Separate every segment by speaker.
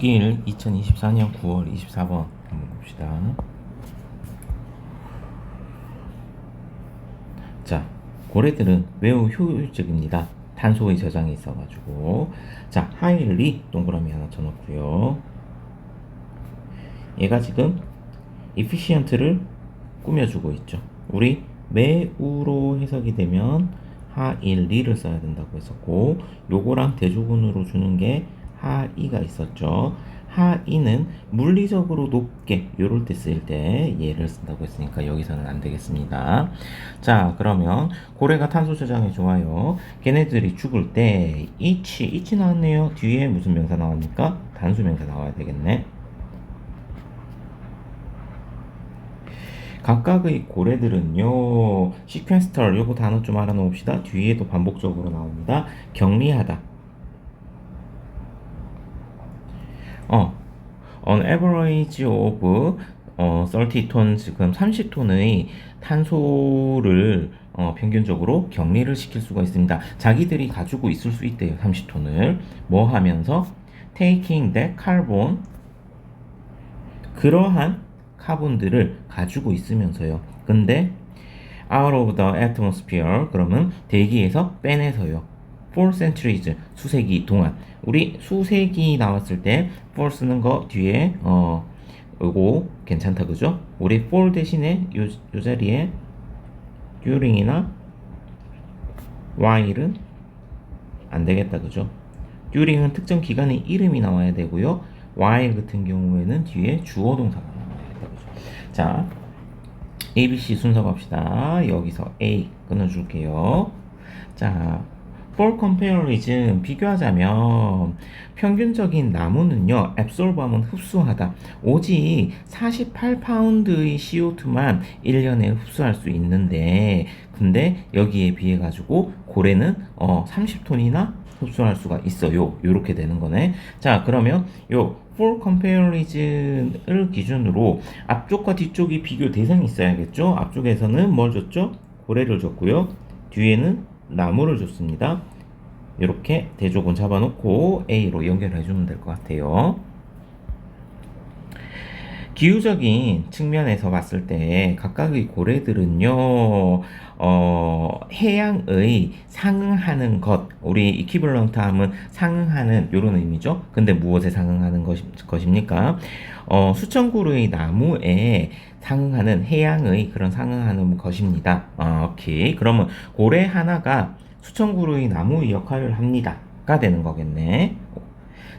Speaker 1: 1 2024년 9월 24번 한번 봅시다. 자, 고래들은 매우 효율적입니다. 탄소의 저장이 있어가지고 자, 하일리 동그라미 하나 쳐놓고요. 얘가 지금 efficient를 꾸며주고 있죠. 우리 매우로 해석이 되면 하일리를 써야 된다고 했었고 요거랑 대조군으로 주는 게 하이가 있었죠. 하이는 물리적으로 높게 요럴 때 쓰일 때 얘를 쓴다고 했으니까 여기서는 안 되겠습니다. 자 그러면 고래가 탄소 저장에 좋아요. 걔네들이 죽을 때 이치 이치 나왔네요. 뒤에 무슨 명사 나옵니까? 단수 명사 나와야 되겠네. 각각의 고래들은요 시퀀스털 요거 단어 좀 알아놓읍시다 뒤에도 반복적으로 나옵니다 격리하다 어 on average of 어, 30톤 지금 30톤의 탄소를 어, 평균적으로 격리를 시킬 수가 있습니다. 자기들이 가지고 있을 수 있대요. 30톤을 뭐 하면서 taking that carbon 그러한 카본들을 가지고 있으면서요. 근데 out of the atmosphere 그러면 대기에서 빼내서요. For centuries 수세기 동안 우리 수세기 나왔을 때 for 쓰는 거 뒤에 어 요거 괜찮다 그죠? 우리 for 대신에 요, 요 자리에 during이나 while은 안 되겠다 그죠? during은 특정 기간의 이름이 나와야 되고요. while 같은 경우에는 뒤에 주어 동사가 나와야 되다 그죠? 자, A, B, C 순서 갑시다. 여기서 A 끊어줄게요. 자, for comparison 비교하자면 평균적인 나무는요 absorber하면 흡수하다. 오직 48파운드의 CO2만 1년에 흡수할 수 있는데 근데 여기에 비해 가지고 고래는 어 30톤이나 흡수할 수가 있어요. 요렇게 되는 거네. 자 그러면 요 for comparison을 기준으로 앞쪽과 뒤쪽이 비교 대상이 있어야겠죠? 앞쪽에서는 뭘 줬죠? 고래를 줬고요. 뒤에는 나무를 줬습니다. 이렇게 대조군 잡아놓고 A로 연결해 주면 될 것 같아요. 기후적인 측면에서 봤을 때 각각의 고래들은요, 어, 해양의 상응하는 것, 우리 이퀴블런트 하면 상응하는 이런 의미죠. 근데 무엇에 상응하는 것, 것입니까? 어, 수천 그루의 나무에 상응하는 해양의 그런 상응하는 것입니다. 어, 오케이. 그러면 고래 하나가 수천 그루의 나무의 역할을 합니다.가 되는 거겠네.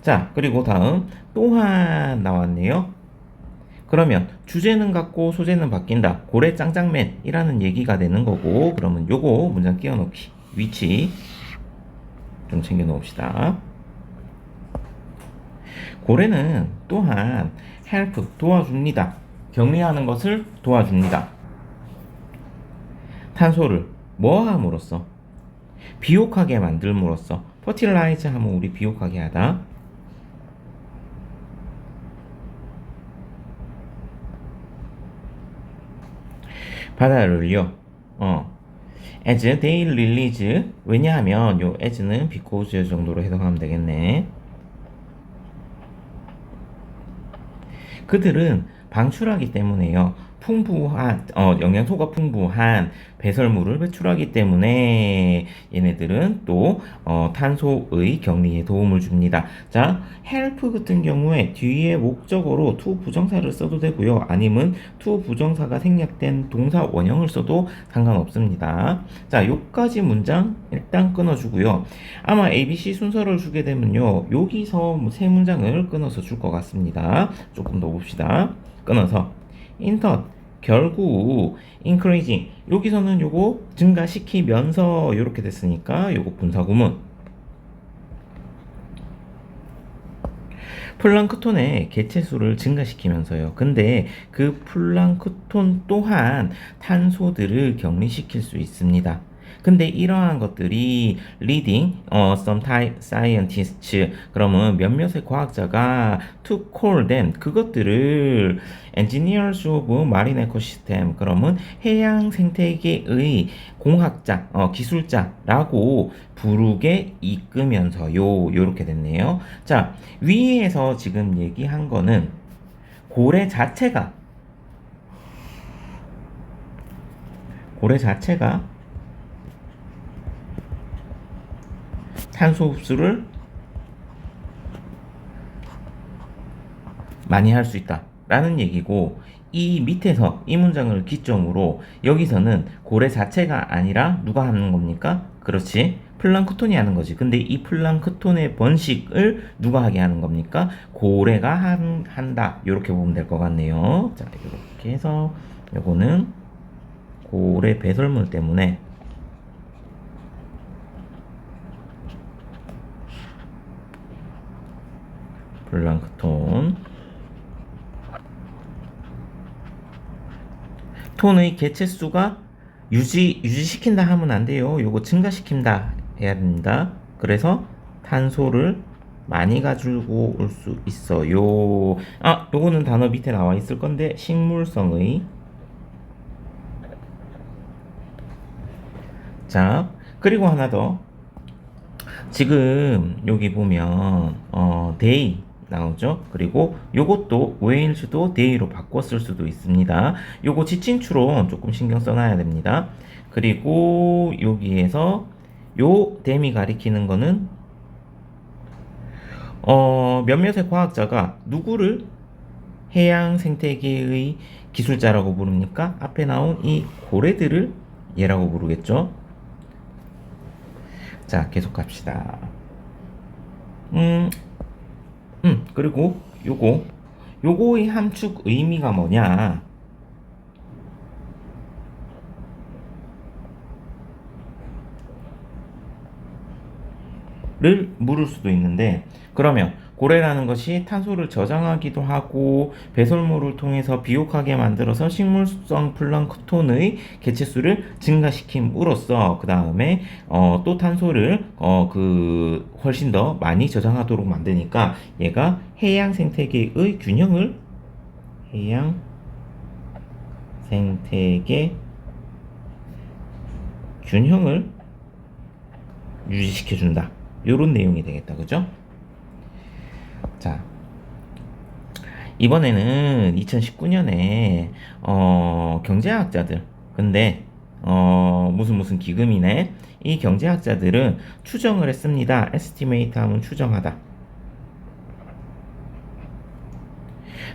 Speaker 1: 자, 그리고 다음 또한 나왔네요. 그러면 주제는 같고 소재는 바뀐다. 고래 짱짱맨이라는 얘기가 되는 거고 그러면 요거 문장 끼워넣기 위치 좀 챙겨 놓읍시다. 고래는 또한 help 도와줍니다. 격리하는 것을 도와줍니다. 탄소를 뭐 함으로써 비옥하게 만들므로써 퍼틸라이즈 하면 우리 비옥하게 하다. 바다를요. 어. as they release 왜냐하면 요 as는 because 정도로 해석하면 되겠네. 그들은 방출하기 때문에요. 풍부한 어, 영양소가 풍부한 배설물을 배출하기 때문에 얘네들은 또 어, 탄소의 격리에 도움을 줍니다. 자, help 같은 경우에 뒤에 목적어로 to 부정사를 써도 되고요. 아니면 to 부정사가 생략된 동사 원형을 써도 상관없습니다. 자, 요까지 문장 일단 끊어주고요. 아마 ABC 순서를 주게 되면요. 여기서 뭐세 문장을 끊어서 줄 것 같습니다. 조금 더 봅시다. 끊어서 인턴 결국 increasing 여기서는 요거 증가시키면서 이렇게 됐으니까 요거 분사구문 플랑크톤의 개체수를 증가시키면서요. 근데 그 플랑크톤 또한 탄소들을 격리시킬 수 있습니다. 근데 이러한 것들이 leading 어, some scientists 그러면 몇몇의 과학자가 to call them 그것들을 engineers of marine ecosystem 그러면 해양 생태계의 공학자, 어, 기술자라고 부르게 이끄면서요. 요렇게 됐네요. 자, 위에서 지금 얘기한 거는 고래 자체가 고래 자체가 탄소 흡수를 많이 할 수 있다. 라는 얘기고, 이 밑에서 이 문장을 기점으로 여기서는 고래 자체가 아니라 누가 하는 겁니까? 그렇지. 플랑크톤이 하는 거지. 근데 이 플랑크톤의 번식을 누가 하게 하는 겁니까? 고래가 한, 한다. 이렇게 보면 될 것 같네요. 자, 이렇게 해서 요거는 고래 배설물 때문에 플랑크톤 톤의 개체 수가 유지 유지시킨다 하면 안 돼요. 요거 증가시킨다 해야 됩니다. 그래서 탄소를 많이 가지고 올 수 있어요. 아, 요거는 단어 밑에 나와 있을 건데 식물성의 자, 그리고 하나 더. 지금 여기 보면 어, day 나오죠. 그리고 요것도 웨일즈도 day로 바꿨을 수도 있습니다. 요거 지칭 추론 조금 신경 써놔야 됩니다. 그리고 여기에서 요 댐이 가리키는 거는 어, 몇몇의 과학자가 누구를 해양 생태계의 기술자라고 부릅니까? 앞에 나온 이 고래들을 얘라고 부르겠죠. 자, 계속 갑시다. 음, 음, 그리고 요거, 요거의 함축 의미가 뭐냐? 를 물을 수도 있는데 그러면 고래라는 것이 탄소를 저장하기도 하고 배설물을 통해서 비옥하게 만들어서 식물성 플랑크톤의 개체수를 증가시킴으로써 그 다음에 어, 또 탄소를 어, 그 훨씬 더 많이 저장하도록 만드니까 얘가 해양 생태계의 균형을 해양 생태계 균형을 유지시켜준다. 요런 내용이 되겠다. 그죠? 자, 이번에는 2019년에 어, 경제학자들 근데 어, 무슨 무슨 기금이네 이 경제학자들은 추정을 했습니다. estimate 하면 추정하다.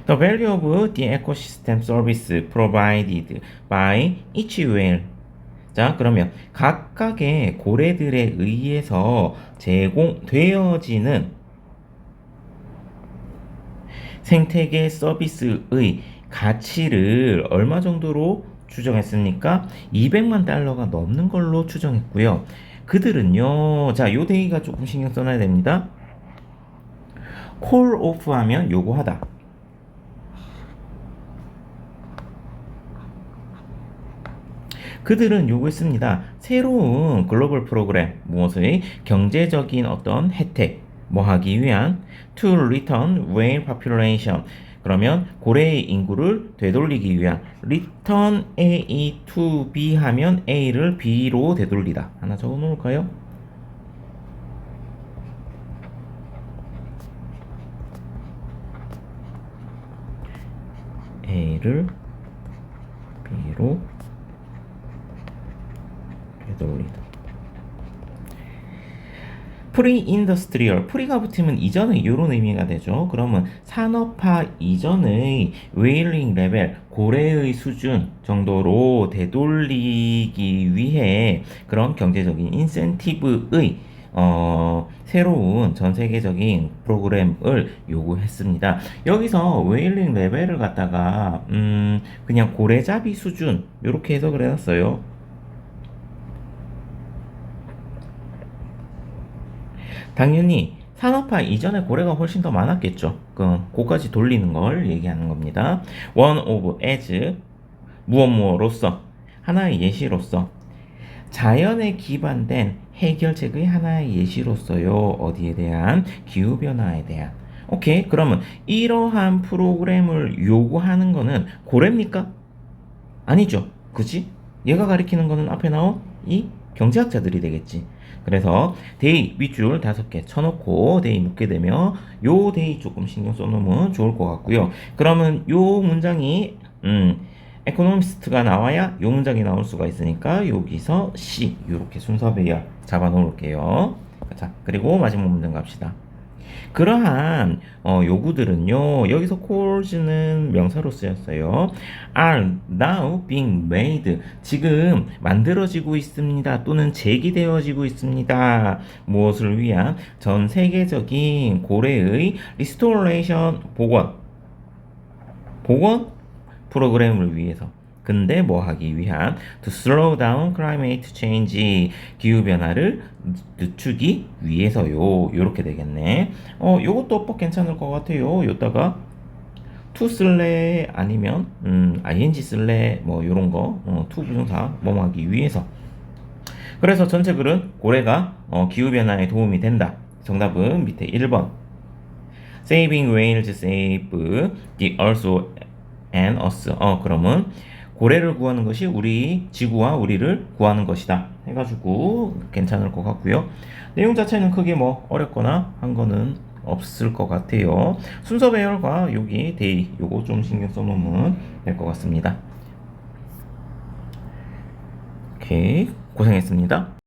Speaker 1: The value of the ecosystem service provided by each whale 자, 그러면 각각의 고래들에 의해서 제공되어지는 생태계 서비스의 가치를 얼마 정도로 추정했습니까? 200만 달러가 넘는 걸로 추정했고요. 그들은요, 자, 요 대기가 조금 신경 써놔야 됩니다. 콜 오프 하면 요구하다. 그들은 요구했습니다. 새로운 글로벌 프로그램, 무엇의 경제적인 어떤 혜택, 뭐 하기 위한 to return whale population. 그러면 고래의 인구를 되돌리기 위한 return A to B 하면 A를 B로 되돌리다. 하나 적어 놓을까요? A를 B로 되돌리다. 프리 인더스트리얼 프리가 붙으면 이전의 이런 의미가 되죠. 그러면 산업화 이전의 웨일링 레벨 고래의 수준 정도로 되돌리기 위해 그런 경제적인 인센티브의 어, 새로운 전 세계적인 프로그램을 요구했습니다. 여기서 웨일링 레벨을 갖다가 음, 그냥 고래잡이 수준 이렇게 해석을 해놨어요. 당연히 산업화 이전에 고래가 훨씬 더 많았겠죠. 그 고까지 돌리는 걸 얘기하는 겁니다. one of as 무엇 무엇로서 하나의 예시로서 자연에 기반된 해결책의 하나의 예시로서요. 어디에 대한 기후 변화에 대한. 오케이. 그러면 이러한 프로그램을 요구하는 거는 고래입니까? 아니죠. 그지? 얘가 가리키는 거는 앞에 나온 이 경제학자들이 되겠지. 그래서 데이 밑줄 다섯 개 쳐놓고 데이 묶게 되면 요 데이 조금 신경 써놓으면 좋을 것 같고요. 그러면 요 문장이 음 에코노미스트가 나와야 요 문장이 나올 수가 있으니까 여기서 C 이렇게 순서 배열 잡아 놓을게요. 자 그리고 마지막 문장 갑시다. 그러한 어, 요구들은요 여기서 calls는 명사로 쓰였어요. are now being made. 지금 만들어지고 있습니다. 또는 제기되어지고 있습니다. 무엇을 위한? 전 세계적인 고래의 리스토레이션 복원. 복원 프로그램을 위해서 근데 뭐 하기 위한 to slow down climate change 기후 변화를 늦추기 위해서요. 요렇게 되겠네. 어, 요것도 뭐 괜찮을 것 같아요. 요다가 to 쓸래 아니면 음, ing 쓸래 뭐 요런 거 어, to 부정사 뭐 하기 위해서 그래서 전체 글은 고래가 어, 기후 변화에 도움이 된다. 정답은 밑에 1번. Saving whales save the earth and us. 어, 그러면 고래를 구하는 것이 우리 지구와 우리를 구하는 것이다. 해가지고 괜찮을 것 같고요. 내용 자체는 크게 뭐 어렵거나 한 거는 없을 것 같아요. 순서 배열과 여기 데이 요거 좀 신경 써놓으면 될 것 같습니다. 오케이 고생했습니다.